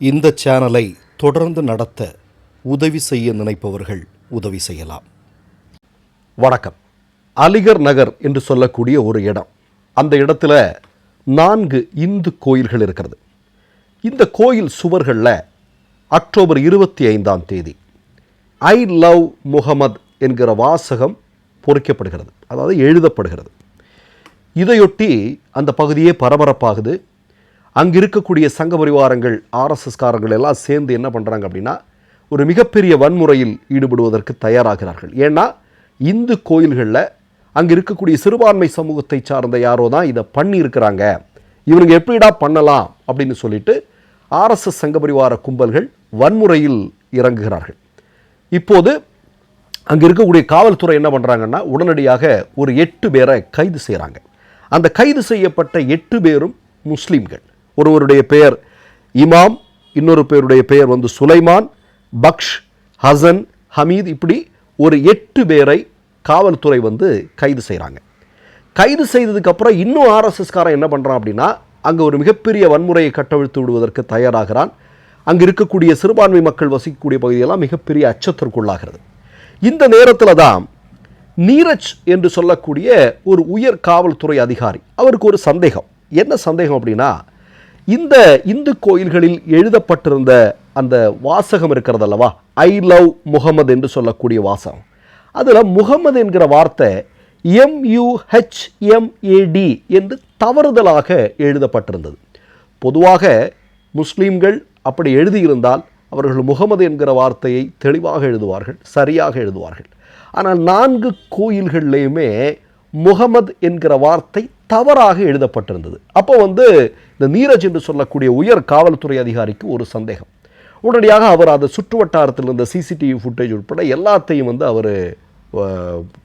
இந்த சேனலை தொடர்ந்து நடத்த உதவி செய்ய நினைப்பவர்கள் உதவி செய்யலாம். வணக்கம். அலிகர் நகர் என்று சொல்லக்கூடிய ஒரு இடம். அந்த இடத்துல நான்கு இந்து கோயில்கள் இருக்கிறது. இந்த கோயில் சுவர்களில் அக்டோபர் இருபத்தி ஐந்தாம் தேதி ஐ லவ் முகமது என்கிற வாசகம் பொறிக்கப்படுகிறது. அதாவது எழுதப்படுகிறது. இதையொட்டி அந்த பகுதியே பரபரப்பாகுது. அங்கே இருக்கக்கூடிய சங்க பரிவாரங்கள் ஆர்எஸ்எஸ்காரர்கள் எல்லாம் சேர்ந்து என்ன பண்ணுறாங்க அப்படின்னா ஒரு மிகப்பெரிய வன்முறையில் ஈடுபடுவதற்கு தயாராகிறார்கள். ஏன்னா இந்து கோயில்களில் அங்கே இருக்கக்கூடிய சிறுபான்மை சமூகத்தை சார்ந்த யாரோ தான் இதை பண்ணியிருக்கிறாங்க. இவனுங்க எப்படிடா பண்ணலாம் அப்படின்னு சொல்லிட்டு ஆர்எஸ்எஸ் சங்க பரிவார கும்பல்கள் வன்முறையில் இறங்குகிறார்கள். இப்போது அங்கே இருக்கக்கூடிய காவல்துறை என்ன பண்ணுறாங்கன்னா உடனடியாக ஒரு எட்டு பேரை கைது செய்கிறாங்க அந்த கைது செய்யப்பட்ட எட்டு பேரும் முஸ்லீம்கள். ஒருவருடைய பெயர் இமாம் இன்னொரு பேருடைய பெயர் வந்து சுலைமான் பக்ஷ் ஹசன் ஹமீத் இப்படி ஒரு எட்டு பேரை காவல்துறை வந்து கைது செய்கிறாங்க கைது செய்ததுக்கு அப்புறம் இன்னும் ஆர்எஸ்எஸ்காரன் என்ன பண்ணுறான் அப்படின்னா அங்கே ஒரு மிகப்பெரிய வன்முறையை கட்டவிழ்த்து விடுவதற்கு தயாராகிறான். அங்கே இருக்கக்கூடிய சிறுபான்மை மக்கள் வசிக்கக்கூடிய பகுதியெல்லாம் மிகப்பெரிய அச்சத்திற்குள்ளாகிறது. இந்த நேரத்தில் தான் நீரஜ் என்று சொல்லக்கூடிய ஒரு உயர் காவல்துறை அதிகாரி அவருக்கு ஒரு சந்தேகம். என்ன சந்தேகம் அப்படின்னா இந்த இந்து கோயில்களில் எழுதப்பட்டிருந்த அந்த வாசகம் இருக்கிறது அல்லவா ஐ லவ் முகமது என்று சொல்லக்கூடிய வாசகம். அதில் முகமது என்கிற வார்த்தை எம்யூஹெச்எம்ஏடி என்று தவறுதலாக எழுதப்பட்டிருந்தது. பொதுவாக முஸ்லீம்கள் அப்படி எழுதியிருந்தால் அவர்கள் முகமது என்கிற வார்த்தையை தெளிவாக எழுதுவார்கள் சரியாக எழுதுவார்கள். ஆனால் நான்கு கோயில்கள்லேயுமே முகமது என்கிற வார்த்தை தவறாக எழுதப்பட்டிருந்தது. அப்போ வந்து இந்த நீரஜ் என்று சொல்லக்கூடிய உயர் காவல்துறை அதிகாரிக்கு ஒரு சந்தேகம். உடனடியாக அவர் அந்த சுற்று வட்டாரத்தில் இருந்த சிசிடிவி ஃபுட்டேஜ் உட்பட எல்லாத்தையும் வந்து அவர்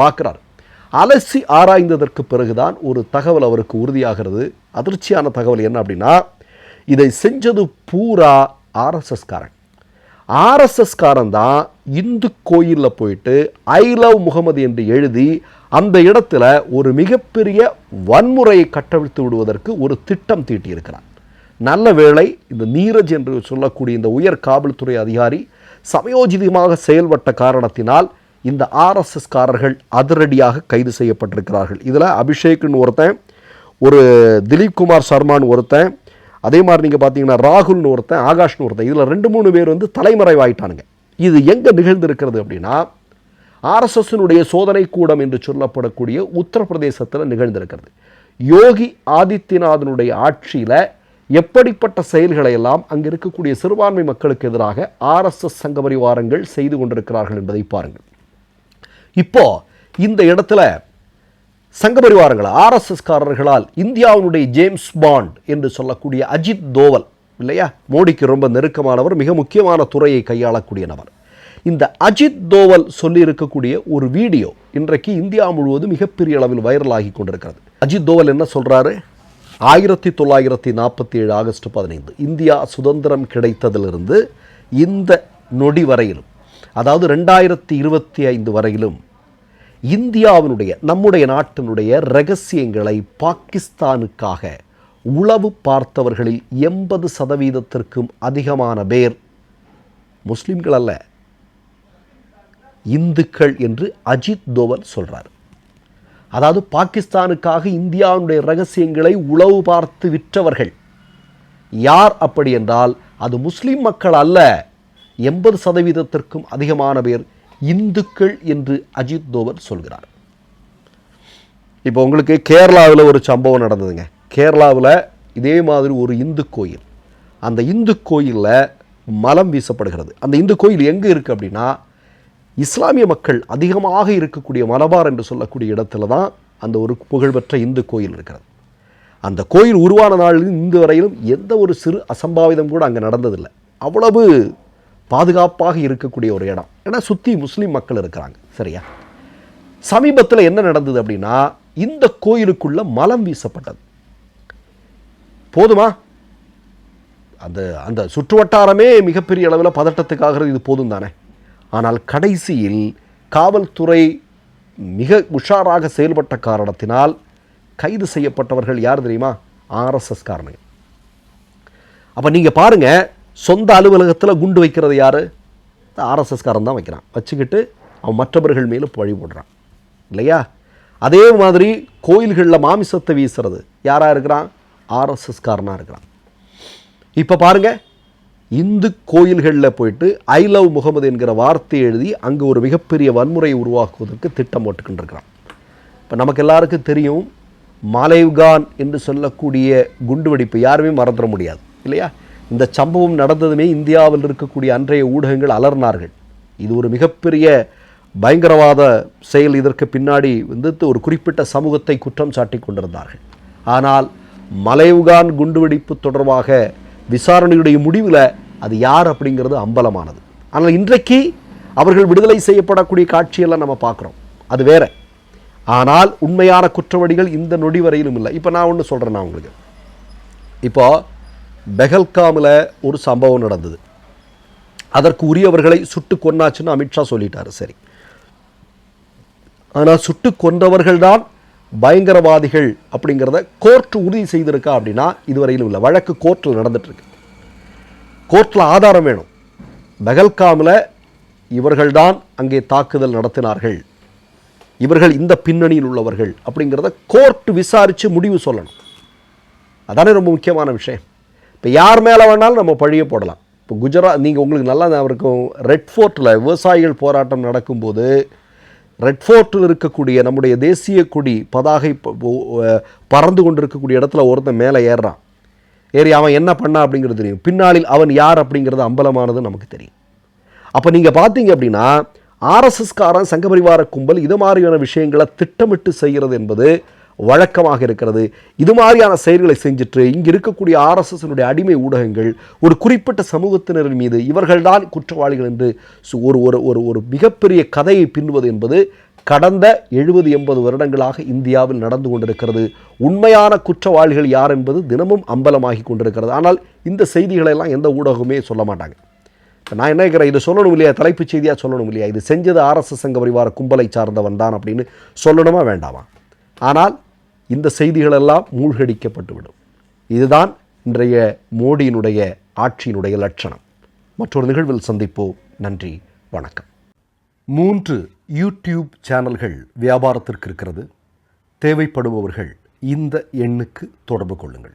பார்க்குறார். அலசி ஆராய்ந்ததற்கு பிறகுதான் ஒரு தகவல் அவருக்கு உறுதியாகிறது. அதிர்ச்சியான தகவல் என்ன அப்படின்னா இதை செஞ்சது பூரா ஆர்எஸ்எஸ்காரன் ஆர்எஸ்எஸ்காரன் தான் இந்து கோயிலில் போயிட்டு ஐ லவ் முகமது என்று எழுதி அந்த இடத்துல ஒரு மிகப்பெரிய வன்முறையை கட்டவிழ்த்து விடுவதற்கு ஒரு திட்டம் தீட்டியிருக்கிறான் நல்ல வேளை இந்த நீரஜ் என்று சொல்லக்கூடிய இந்த உயர் காவல்துறை அதிகாரி சமயோஜிதமாக செயல்பட்ட காரணத்தினால் இந்த ஆர்எஸ்எஸ்காரர்கள் அதிரடியாக கைது செய்யப்பட்டிருக்கிறார்கள். இதில் அபிஷேக்னு ஒருத்தன் ஒரு திலீப் குமார் சர்மான்னு ஒருத்தன் அதே மாதிரி நீங்கள் பார்த்தீங்கன்னா ராகுல்னு ஒருத்தன் ஆகாஷ்னு ஒருத்தன் இதில் ரெண்டு மூணு பேர் வந்து தலைமறைவாயிட்டானுங்க. இது எங்கே நிகழ்ந்திருக்கிறது அப்படின்னா ஆர்எஸ்எஸ்னுடைய சோதனை கூடம் என்று சொல்லப்படக்கூடிய உத்தரப்பிரதேசத்தில் நிகழ்ந்திருக்கிறது. யோகி ஆதித்யநாதனுடைய ஆட்சியில் எப்படிப்பட்ட செயல்களை எல்லாம் அங்கே இருக்கக்கூடிய சிறுபான்மை மக்களுக்கு எதிராக ஆர்எஸ்எஸ் சங்க பரிவாரங்கள் செய்து கொண்டிருக்கிறார்கள் என்பதை பாருங்கள். இப்போ இந்த இடத்துல சங்க பரிவாரங்கள் ஆர்எஸ்எஸ்காரர்களால் இந்தியாவினுடைய ஜேம்ஸ் பாண்ட் என்று சொல்லக்கூடிய அஜித் தோவல் இல்லையா? மோடிக்கு ரொம்ப நெருக்கமானவர் மிக முக்கியமான துறையை கையாளக்கூடிய நபர் இந்த அஜித் தோவல் சொல்லியிருக்கக்கூடிய ஒரு வீடியோ இன்றைக்கு இந்தியா முழுவதும் மிகப்பெரிய அளவில் வைரலாகி கொண்டிருக்கிறது. அஜித் தோவல் என்ன சொல்கிறாரு ஆயிரத்தி தொள்ளாயிரத்தி நாற்பத்தி ஏழு ஆகஸ்ட் பதினைந்து இந்தியா சுதந்திரம் கிடைத்ததிலிருந்து இந்த நொடி வரையிலும் அதாவது ரெண்டாயிரத்தி இருபத்தி ஐந்து வரையிலும் இந்தியாவினுடைய நம்முடைய நாட்டினுடைய ரகசியங்களை பாகிஸ்தானுக்காக உளவு பார்த்தவர்களில் எண்பது சதவீதத்திற்கும் அதிகமான பேர் முஸ்லீம்கள் அல்ல. இந்துக்கள் என்று அஜித் தோவல் சொல்கிறார் அதாவது பாகிஸ்தானுக்காக இந்தியாவுடைய ரகசியங்களை உளவு பார்த்து விற்றவர்கள். யார் அப்படி என்றால் அது முஸ்லீம் மக்கள் அல்ல. எண்பது சதவீதத்திற்கும் அதிகமான பேர் இந்துக்கள் என்று அஜித் தோவல் சொல்கிறார். இப்போ உங்களுக்கு கேரளாவில் ஒரு சம்பவம் நடந்ததுங்க. கேரளாவில் இதே மாதிரி ஒரு இந்து கோயில். அந்த இந்து கோயிலில் மலம் வீசப்படுகிறது. அந்த இந்து கோயில் எங்கே இருக்குது அப்படின்னா இஸ்லாமிய மக்கள் அதிகமாக இருக்கக்கூடிய மலபார் என்று சொல்லக்கூடிய இடத்துல தான் அந்த ஒரு புகழ்பெற்ற இந்து கோயில் இருக்கிறது. அந்த கோயில் உருவான நாளில் இந்து வரையிலும் எந்த ஒரு சிறு அசம்பாவிதம் கூட அங்கே நடந்ததில்லை. அவ்வளவு பாதுகாப்பாக இருக்கக்கூடிய ஒரு இடம். ஏன்னா சுற்றி முஸ்லீம் மக்கள் இருக்கிறாங்க. சரியா? சமீபத்தில் என்ன நடந்தது அப்படின்னா இந்த கோயிலுக்குள்ள மலம் வீசப்பட்டது. போதுமா? அந்த அந்த சுற்று வட்டாரமே மிகப்பெரிய அளவில் பதட்டத்துக்காகிறது இது போதும் தானே? ஆனால் கடைசியில் காவல்துறை மிக உஷாராக செயல்பட்ட காரணத்தினால் கைது செய்யப்பட்டவர்கள் யார் தெரியுமா? ஆர்எஸ்எஸ் காரணங்க அப்போ நீங்கள் பாருங்கள் சொந்த அலுவலகத்தில் குண்டு வைக்கிறது யார்? ஆர்எஸ்எஸ்காரன் தான் வைக்கிறான். வச்சுக்கிட்டு அவன் மற்றவர்கள் மேலும் பழி போடுறான். இல்லையா? அதே மாதிரி கோயில்களில் மாமிசத்தை வீசுறது யாராக இருக்கிறான்? ஆர்எஸ்எஸ்காரனாக இருக்கிறான். இப்போ பாருங்க இந்து கோயில்களில் போயிட்டு ஐ லவ் முகமது என்கிற வார்த்தை எழுதி அங்கே ஒரு மிகப்பெரிய வன்முறையை உருவாக்குவதற்கு திட்டம் போட்டுக்கிட்டுருக்கிறான் இப்போ நமக்கு எல்லாருக்கும் தெரியும் மாலேவ்கான் என்று சொல்லக்கூடிய குண்டுவெடிப்பு யாருமே மறந்துட முடியாது இல்லையா? இந்த சம்பவம் நடந்ததுமே இந்தியாவில் இருக்கக்கூடிய அன்றைய ஊடகங்கள் அலர்னார்கள் இது ஒரு மிகப்பெரிய பயங்கரவாத செயல். இதற்கு பின்னாடி வந்து ஒரு குறிப்பிட்ட சமூகத்தை குற்றம் சாட்டி கொண்டிருந்தார்கள். ஆனால் மலைவுகான் குண்டுவெடிப்பு தொடர்பாக விசாரணையுடைய முடிவில் அது யார் அப்படிங்கிறது அம்பலமானது. ஆனால் இன்றைக்கு அவர்கள் விடுதலை செய்யப்படக்கூடிய காட்சியெல்லாம் நம்ம பார்க்குறோம். அது வேற. ஆனால் உண்மையான குற்றவாளிகள் இந்த நொடி வரையிலும் இல்லை. இப்போ நான் ஒன்று சொல்கிறேன் நான் உங்களுக்கு. இப்போ பெஹல்காமில் ஒரு சம்பவம் நடந்தது. அதற்கு உரியவர்களை சுட்டு கொன்னாச்சுன்னு அமித்ஷா சொல்லிட்டாரு. சரி. ஆனால் சுட்டு கொன்றவர்கள்தான் பயங்கரவாதிகள் அப்படிங்கிறத கோர்ட் உறுதி செய்திருக்கா அப்படின்னா இதுவரையிலும் இல்லை. வழக்கு கோர்ட்டில் நடந்துட்டுருக்கு. கோர்ட்டில் ஆதாரம் வேணும். பெகல்காமில் இவர்கள்தான் அங்கே தாக்குதல் நடத்தினார்கள். இவர்கள் இந்த பின்னணியில் உள்ளவர்கள் அப்படிங்கிறத கோர்ட் விசாரித்து முடிவு சொல்லணும். அதானே ரொம்ப முக்கியமான விஷயம். இப்போ யார் மேலே வேணாலும் நம்ம பழிய போடலாம். இப்போ குஜராத் நீங்கள் உங்களுக்கு நல்லா இருக்கும். ரெட் ஃபோர்ட்டில் விவசாயிகள் போராட்டம் நடக்கும்போது ரெட் ஃபோர்ட்டில் இருக்கக்கூடிய நம்முடைய தேசிய கொடி பதாகை பறந்து கொண்டிருக்கக்கூடிய இடத்துல ஒருத்தன் மேலே ஏறுறான். ஏறி அவன் என்ன பண்ணா அப்படிங்கிறது தெரியும். பின்னாளில் அவன் யார் அப்படிங்கிறது அம்பலமானது நமக்கு தெரியும். அப்போ நீங்கள் பார்த்தீங்க அப்படின்னா ஆர்எஸ்எஸ்காரன் சங்கபரிவார கும்பல் இது மாதிரியான விஷயங்களை திட்டமிட்டு செய்கிறது என்பது வழக்கமாக இருக்கிறது. இது மாதிரியான செயல்களை செஞ்சுட்டு இங்கே இருக்கக்கூடிய ஆர்எஸ்எஸ்னுடைய அடிமை ஊடகங்கள் ஒரு குறிப்பிட்ட சமூகத்தினரின் மீது இவர்கள்தான் குற்றவாளிகள் என்று ஒரு ஒரு ஒரு ஒரு மிகப்பெரிய கதையை பின்னுவது என்பது கடந்த எழுபது எண்பது வருடங்களாக இந்தியாவில் நடந்து கொண்டிருக்கிறது. உண்மையான குற்றவாளிகள் யார் என்பது தினமும் அம்பலமாகி கொண்டிருக்கிறது. ஆனால் இந்த செய்திகளெல்லாம் எந்த ஊடகமே சொல்ல மாட்டாங்க. நான் என்ன கேட்குறேன் இது சொல்லணும் இல்லையா? தலைப்புச் செய்தியாக சொல்லணும் இல்லையா? இது செஞ்சது ஆர்எஸ்எஸ் சங்க பரிவார கும்பலை சார்ந்தவன் தான் அப்படின்னு சொல்லணுமா வேண்டாமா? ஆனால் இந்த செய்திகளெல்லாம் மூழ்கடிக்கப்பட்டுவிடும். இதுதான் இன்றைய மோடியினுடைய ஆட்சியினுடைய லட்சணம். மற்றொரு நிகழ்வில் சந்திப்போம். நன்றி வணக்கம். மூன்று யூடியூப் சேனல்கள் வியாபாரத்திற்கு இருக்கிறது. தேவைப்படுபவர்கள் இந்த எண்ணுக்கு தொடர்பு கொள்ளுங்கள்.